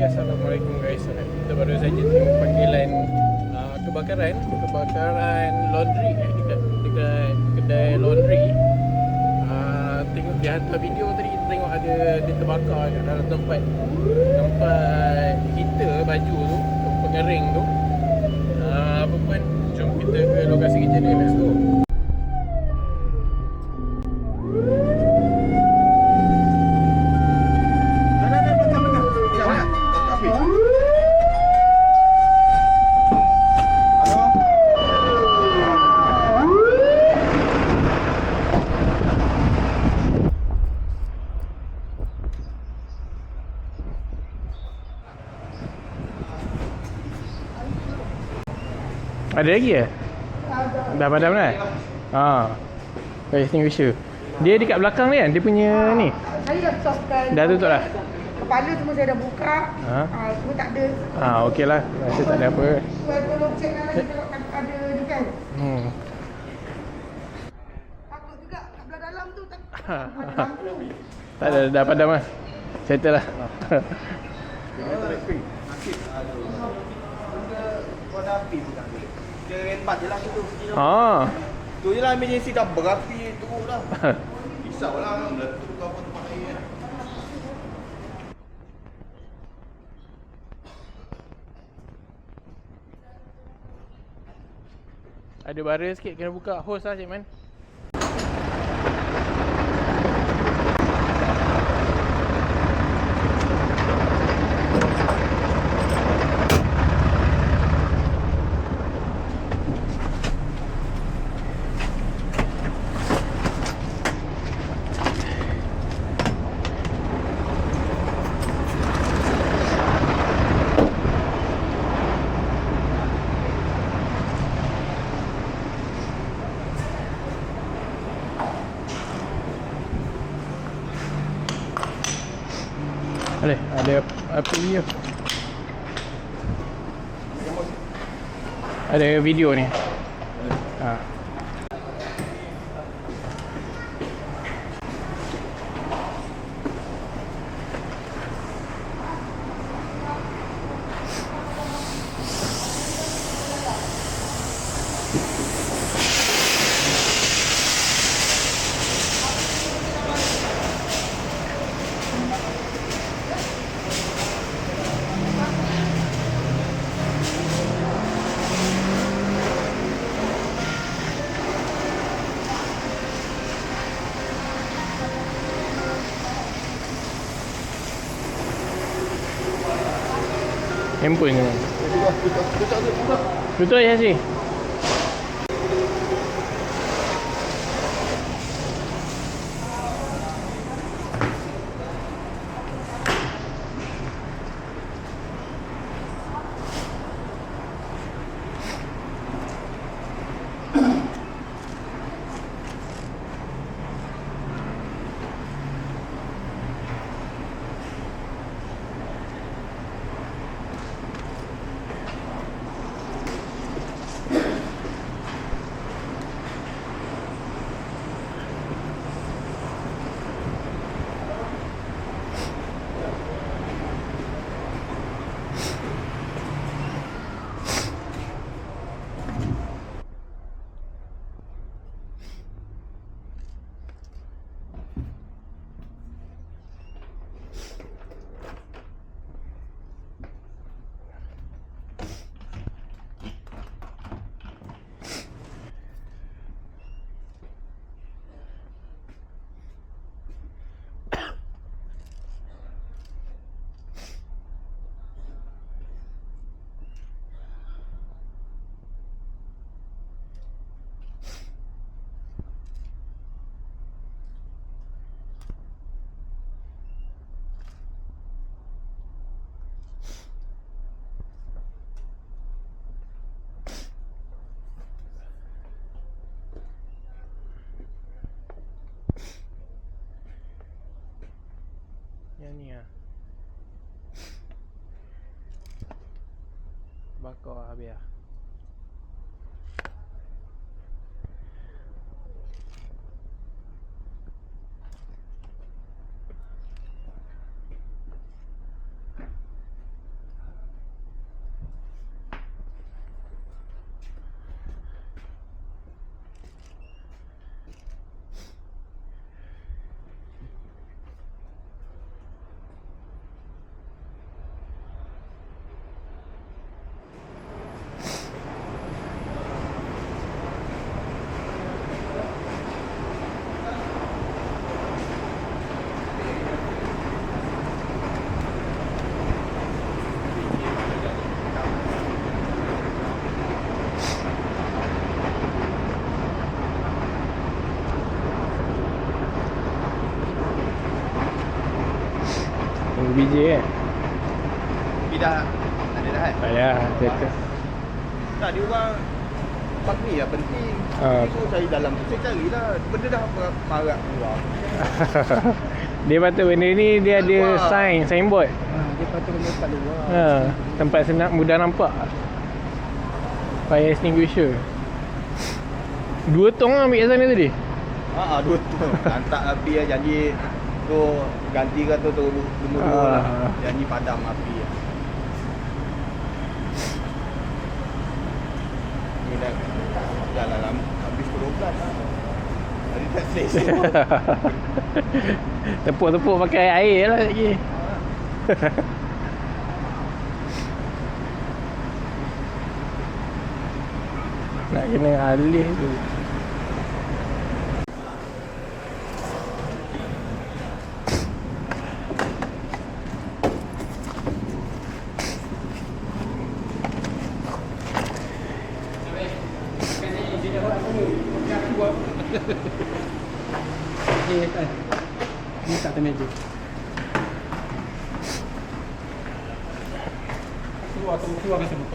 Okay, Assalamualaikum guys. Kita baru saja tengok panggilan uh, kebakaran, kebakaran laundry eh, dekat dekat kedai laundry. Uh, tengok dia hantar video tadi kita tengok ada dia terbakar kat dalam tempat tempat heater baju tu, pengering tu. Uh, apa pun jom kita ke lokasi kejadian let's go. Ada lagi ya? Dah padam dah? Ha. Fire extinguisher. Dia dekat belakang ni kan? Dia punya ni. Saya dah tutupkan Dah tutup dah? Kepala semua saya dah buka Ha? ha? Semua tak ada Ha, okey lah. Rasa tak ada apa. Tuan tolong cek lah lagi kalau tak ada ni kan Hmm. Takut juga kat belah dalam tu tak ada lampu Tak ada, dah padam lah. Settle lah. Warna api bukan dia. Dia rembat je lah situ. ha. Tu je lah emergency dah berapi teruk dah. Risau lah meletup ke apa tempat air kan. ada bara sikit kena buka hose lah Cik Man. Ada, ada apa video? 엠보 있는 거. 유도 해야지. Tanya ah. Bakar habis ah. 2 biji kan? Tapi dah ada dah kan? Ah, ya, ada tu Tak, dia orang Pak ni lah penting. Ah. Uh. Aku cari dalam tu, saya carilah. Benda dah marak keluar. Dia patut benda ni, dia ada sign, signboard. Ha, Dia patut benda tempat luar. Ha, Tempat senang, mudah nampak. Fire extinguisher. Dua tong ambil sana tadi? Haa, dua tong. Hantar api lah, jadi Tu ganti kata tu Nombor dua lah Ah. Janji padam api lah Ni dah Dah lah lama Habis pukul 12 lah Tadi tak selesa Tepuk-tepuk pakai air lah lagi. Nak kena alih tu. Eh, kan. Ni tak atas meja. Keluar, keluar, keluar kat sana.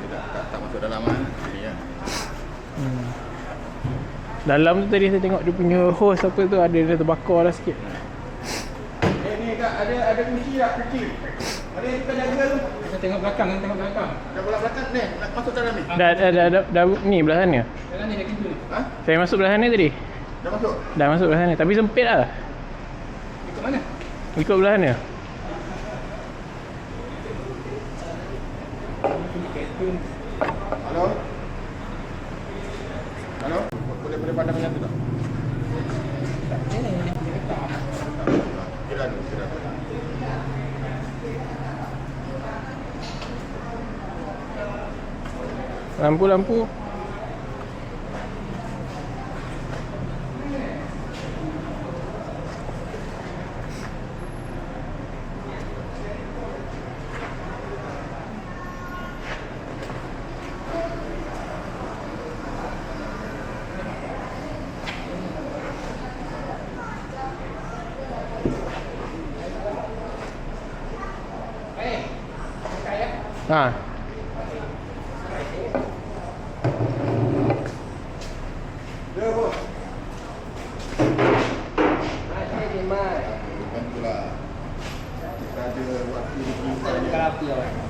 Dia dah dalam lah lah Hmm. Dalam tu tadi saya tengok dia punya hose apa tu ada dia terbakar lah sikit. Eh ni kak ada ada kunci tak kunci Ada yang kita jaga tu Kita tengok belakang, kita tengok belakang. Dah belak belakang ni Nak masuk dalam ni Dah dah dah, dah, dah ni belah sana. Dalam ni ada pintu ni. Ha? Saya masuk belah sana tadi. Dah masuk? Dah masuk belah sana tapi sempit lah. Ikut mana? Ikut belah sana. Halo? Halo? Boleh boleh pandang yang tu tak? Kira ni, kira. Lampu-lampu. Ha. Dia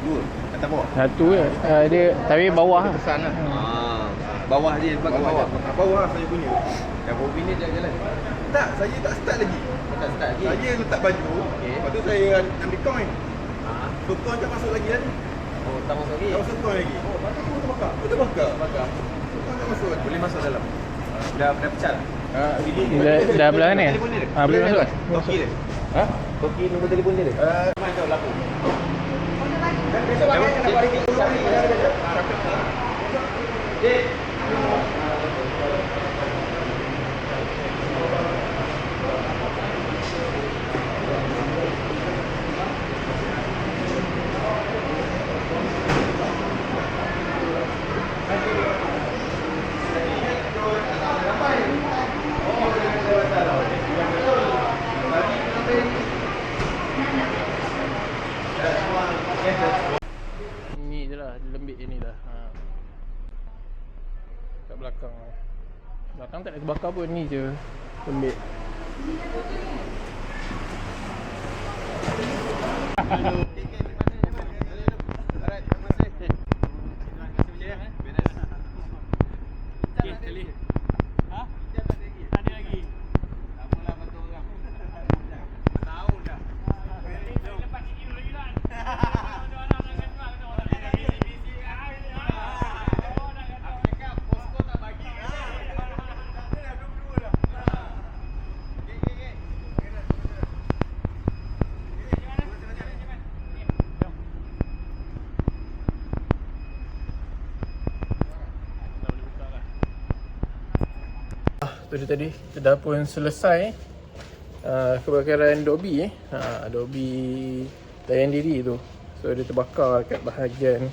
Dua Atas bawah Satu je. Uh, dia tapi bawah lah. Pesan lah. Ah, Bawah je yang terbakar bawah Bawah, bawah saya punya. Dah berapa minit dah jalan? Tak, saya tak start lagi. Tak start lagi Saya letak baju. Okey. Lepas tu saya ambil coin. Ah, So coin tak masuk lagi kan? Oh tak masuk lagi Tak masuk coin lagi. Oh, patut pun terbakar. Oh, terbakar. Terbakar Coin tak masuk lagi. Boleh masuk dalam Dah, dah pecah dah? Ah, video ni. Dah, dah belah ni? Dia Ah, boleh masuk. Toki dia Ha? Toki nombor telefon dia Ah, Mana kau 一 belakang. Belakang tak ada terbakar pun, ni je. Lembik. Ah, dia tadi kita dah pun selesai uh, kebakaran Dobby eh. Ha, Dobby layan diri tu. So dia terbakar kat bahagian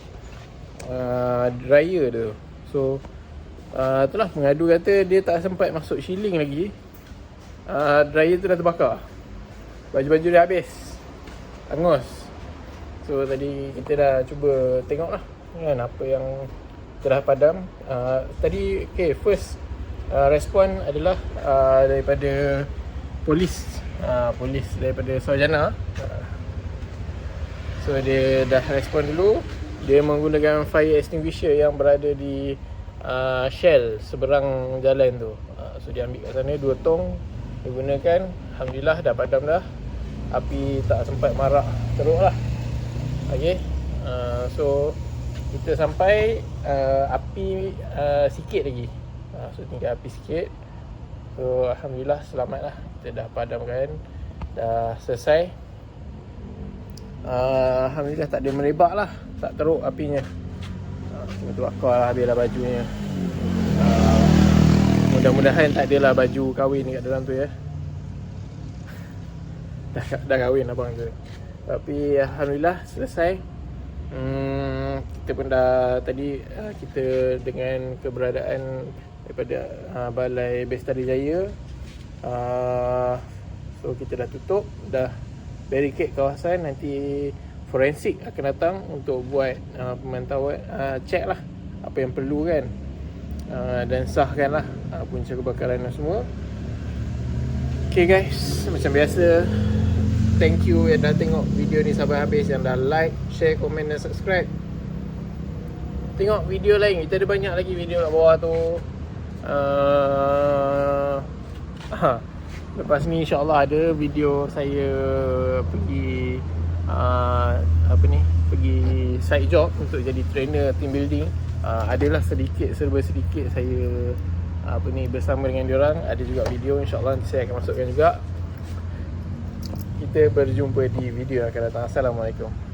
uh, dryer tu. So uh, itulah pengadu kata dia tak sempat masuk shilling lagi. Uh, dryer tu dah terbakar. Baju-baju dia habis. Angus. So tadi kita dah cuba tengok lah kan apa yang telah padam. Uh, tadi okay first uh, respon adalah uh, daripada polis uh, polis daripada Sarjana. Uh, so dia dah respon dulu. Dia menggunakan fire extinguisher yang berada di uh, Shell seberang jalan tu. Uh, so dia ambil kat sana dua tong dia gunakan. Alhamdulillah dah padam dah. Api tak sempat marak teruk lah. Okay. Uh, so kita sampai uh, api uh, sikit lagi. Uh, so tinggal api sikit. So alhamdulillah selamat lah. Kita dah padamkan. Dah selesai. Uh, alhamdulillah tak ada merebak lah. Tak teruk apinya. Uh, cuma terbakar lah habislah bajunya. Uh, mudah-mudahan tak adalah baju kahwin kat dalam tu ya. dah, dah kahwin abang tu. Tapi alhamdulillah selesai. Hmm, kita pun dah tadi uh, kita dengan keberadaan daripada uh, Balai Bestari Jaya. Uh, so kita dah tutup dah barricade kawasan. Nanti forensik akan datang untuk buat uh, pemantauan uh, check lah apa yang perlu kan. Uh, dan sahkan lah uh, punca kebakaran dan semua. Okay guys, macam biasa Thank you. Yang dah tengok video ni sampai habis Yang dah like, share, komen dan subscribe. Tengok video lain. Kita ada banyak lagi video kat bawah tu. Uh, Lepas ni insyaAllah ada video saya pergi uh, Apa ni? Pergi side job untuk jadi trainer team building. Uh, Adalah sedikit, serba sedikit saya apa ni bersama dengan diorang ada juga video insyaallah nanti saya akan masukkan juga kita berjumpa di video akan datang. Assalamualaikum